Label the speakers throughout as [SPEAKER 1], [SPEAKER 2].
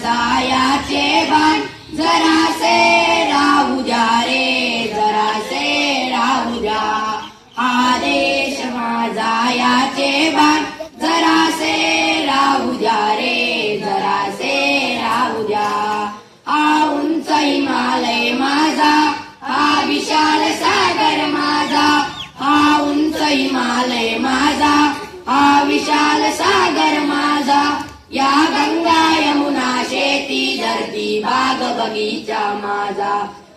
[SPEAKER 1] जायाचे बाण जरासे राहू द्या रे जरासे राहू द्या. हा देश माझा याचे बाण जरासे राहू द्या रे जरासे राहू द्या. हा उंच हिमालय माझा हा विशाल सागर माझा. बाग बगीचा माझा.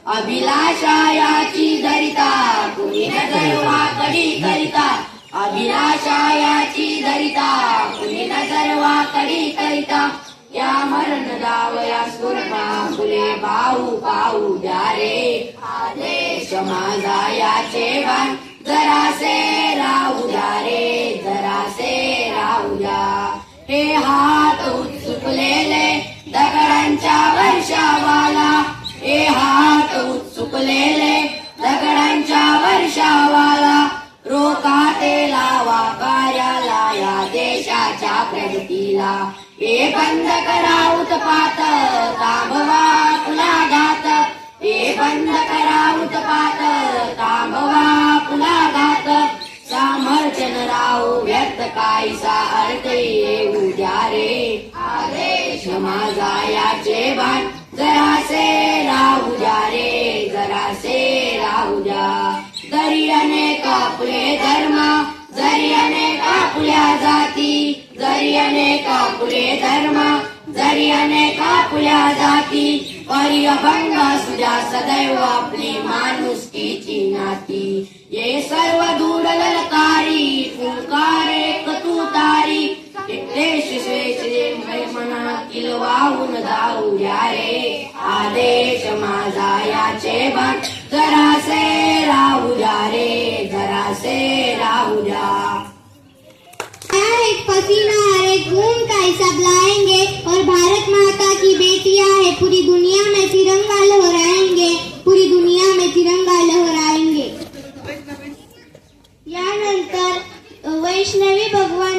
[SPEAKER 1] अभिलाषा याची धरिता कुणी नजर कडी करिता. अभिलाषा याची धरिता कुणी नजर कडी करिता. या मरण दावया सुरमा फुले पाहू पाहू द्या रे. आदेश माझा याचे बाण जरासे राहू द्या रे जरासे राहू द्या. हे हात उत्सुकलेले दगडांच्या वर्षावाला. हे हात उत्सुकलेले दगडांच्या वर्षावाला. रोका ते लावा कार्याला या देशाच्या प्रगतीला. हे बंद करा उत्पात थांबवा पुन्हा अनेक आपले धर्म जरी अनेक आपल्या जाती जरी अनेक आपले धर्म जरी अनेक आपल्या जाती परी सुजा सदैव आपली माणुसकीची नाती. ये सर्व दूर ललकारी फुलकार एक तू तारी एक देश श्रेष्ठ मनातील वाहून जाऊ रे बाण जरा से राहुजा रे, जरा से राहुजा
[SPEAKER 2] हर एक पसीना, हर एक का हिसाब लाएँगे और भारत माता की बेटिया है, पूरी दुनिया में तिरंगा लहराएँगे, पूरी दुनिया में तिरंगा लहराएँगे। यानंतर वैष्णवी भगवान